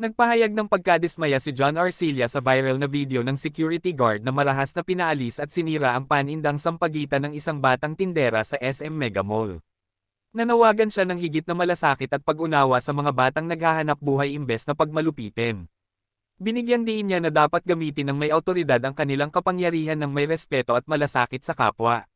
Nagpahayag ng pagkadismaya si John Arcilla sa viral na video ng security guard na marahas na pinaalis at sinira ang panindang sampagitan ng isang batang tindera sa SM Mega Mall. Nanawagan siya ng higit na malasakit at pag-unawa sa mga batang naghahanap buhay imbes na pagmalupitin. Binigyan din niya na dapat gamitin ng may autoridad ang kanilang kapangyarihan ng may respeto at malasakit sa kapwa.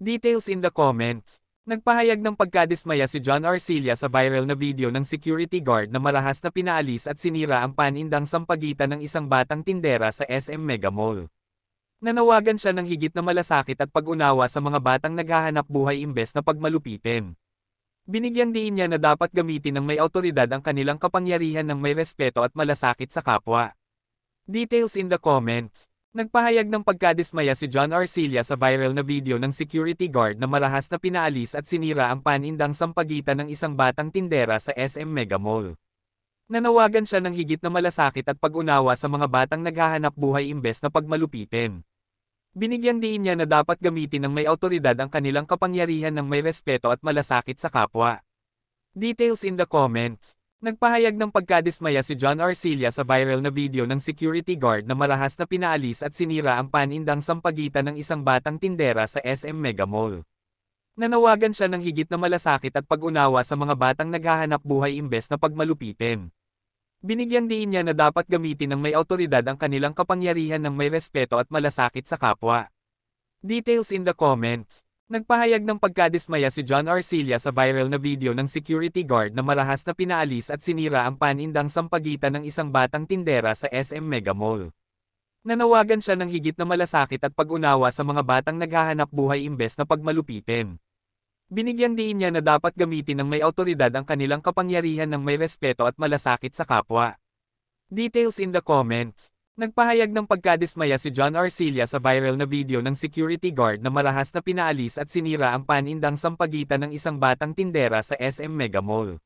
Details in the comments. Nagpahayag ng pagkadismaya si John Arcilla sa viral na video ng security guard na marahas na pinaalis at sinira ang panindang sampagitan ng isang batang tindera sa SM Mega Mall. Nanawagan siya ng higit na malasakit at pag-unawa sa mga batang naghahanap buhay imbes na pagmalupitin. Binigyan din niya na dapat gamitin ng may autoridad ang kanilang kapangyarihan ng may respeto at malasakit sa kapwa. Details in the comments. Nagpahayag ng pagkadismaya si John Arcilla sa viral na video ng security guard na marahas na pinaalis at sinira ang panindang sampagitan ng isang batang tindera sa SM Mega Mall. Nanawagan siya ng higit na malasakit at pag-unawa sa mga batang naghahanap buhay imbes na pagmalupitin. Binigyan din niya na dapat gamitin ng may autoridad ang kanilang kapangyarihan ng may respeto at malasakit sa kapwa. Details in the comments. Nagpahayag ng pagkadismaya si John Arcilla sa viral na video ng security guard na marahas na pinaalis at sinira ang panindang sampagitan ng isang batang tindera sa SM Mega Mall. Nanawagan siya ng higit na malasakit at pag-unawa sa mga batang naghahanap buhay imbes na pagmalupitin. Binigyan din niya na dapat gamitin ng may autoridad ang kanilang kapangyarihan ng may respeto at malasakit sa kapwa. Details in the comments. Nagpahayag ng pagkadismaya si John Arcilla sa viral na video ng security guard na marahas na pinaalis at sinira ang panindang sampagitan ng isang batang tindera sa SM Mega Mall. Nanawagan siya ng higit na malasakit at pag-unawa sa mga batang naghahanap buhay imbes na pagmalupitin. Binigyan din niya na dapat gamitin ng may autoridad ang kanilang kapangyarihan ng may respeto at malasakit sa kapwa. Details in the comments. Nagpahayag ng pagkadismaya si John Arcilla sa viral na video ng security guard na marahas na pinaalis at sinira ang panindang sampagitan ng isang batang tindera sa SM Mega Mall.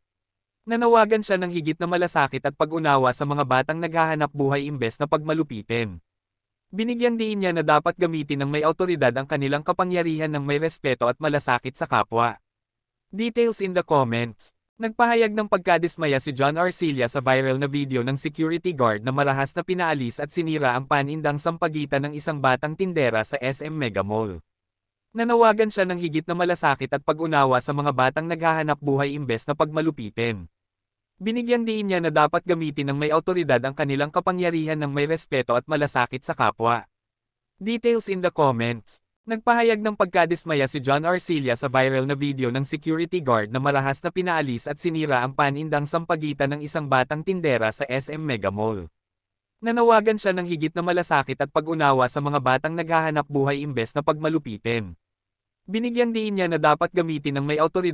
Nanawagan siya ng higit na malasakit at pag-unawa sa mga batang naghahanap buhay imbes na pagmalupitin. Binigyan din niya na dapat gamitin ng may autoridad ang kanilang kapangyarihan ng may respeto at malasakit sa kapwa. Details in the comments. Nagpahayag ng pagkadismaya si John Arcilla sa viral na video ng security guard na marahas na pinaalis at sinira ang panindang sampagitan ng isang batang tindera sa SM Mega Mall. Nanawagan siya ng higit na malasakit at pag-unawa sa mga batang naghahanap buhay imbes na pagmalupitin. Binigyan din niya na dapat gamitin ng may autoridad ang kanilang kapangyarihan ng may respeto at malasakit sa kapwa. Details in the comments. Nagpahayag ng pagkadismaya si John Arcilla sa viral na video ng security guard na marahas na pinaalis at sinira ang panindang sampagitan ng isang batang tindera sa SM Mega Mall. Nanawagan siya ng higit na malasakit at pag-unawa sa mga batang naghahanap buhay imbes na pagmalupitin. Binigyan din niya na dapat gamitin ng may autoridad